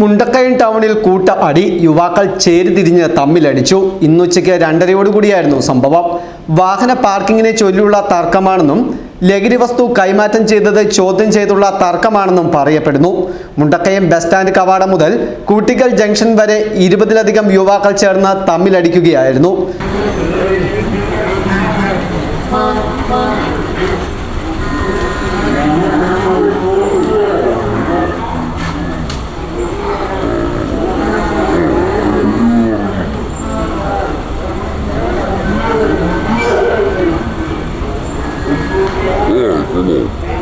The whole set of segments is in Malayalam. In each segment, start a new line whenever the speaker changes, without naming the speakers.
മുണ്ടക്കയം ടൗണിൽ കൂട്ട അടി യുവാക്കൾ ചേരിതിരിഞ്ഞ് തമ്മിലടിച്ചു. ഇന്നുച്ചയ്ക്ക് രണ്ടരയോടുകൂടിയായിരുന്നു സംഭവം. വാഹന പാർക്കിങ്ങിനെ ചൊല്ലിയുള്ള തർക്കമാണെന്നും ലഹരി വസ്തു കൈമാറ്റം ചെയ്തത് ചോദ്യം ചെയ്തുള്ള തർക്കമാണെന്നും പറയപ്പെടുന്നു. മുണ്ടക്കയം ബസ് സ്റ്റാൻഡ് കവാടം മുതൽ കൂട്ടിക്കൽ ജംഗ്ഷൻ വരെ ഇരുപതിലധികം യുവാക്കൾ ചേർന്ന് തമ്മിലടിക്കുകയായിരുന്നു.
renewed.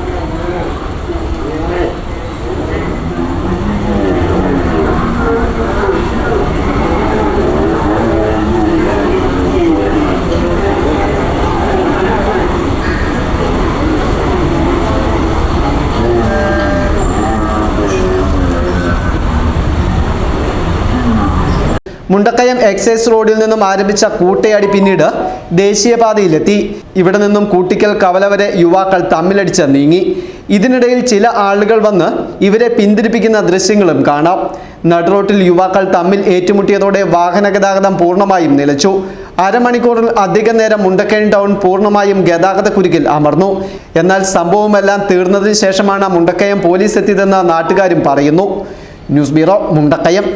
മുണ്ടക്കയം എക്സൈസ് റോഡിൽ നിന്നും ആരംഭിച്ച കൂട്ടയാടി പിന്നീട് ദേശീയപാതയിലെത്തി. ഇവിടെ നിന്നും കൂട്ടിക്കൽ കവല വരെ യുവാക്കൾ തമ്മിലടിച്ച് നീങ്ങി. ഇതിനിടയിൽ ചില ആളുകൾ വന്ന് ഇവരെ പിന്തിരിപ്പിക്കുന്ന ദൃശ്യങ്ങളും കാണാം. നടുറോട്ടിൽ യുവാക്കൾ തമ്മിൽ ഏറ്റുമുട്ടിയതോടെ വാഹന ഗതാഗതം പൂർണമായും നിലച്ചു. അരമണിക്കൂറിൽ അധിക നേരം മുണ്ടക്കയം ടൗൺ പൂർണമായും ഗതാഗത കുരുക്കിൽ അമർന്നു. എന്നാൽ സംഭവമെല്ലാം തീർന്നതിന് ശേഷമാണ് മുണ്ടക്കയം പോലീസ് എത്തിയതെന്ന് നാട്ടുകാരും പറയുന്നു. News bureau Mundakayam.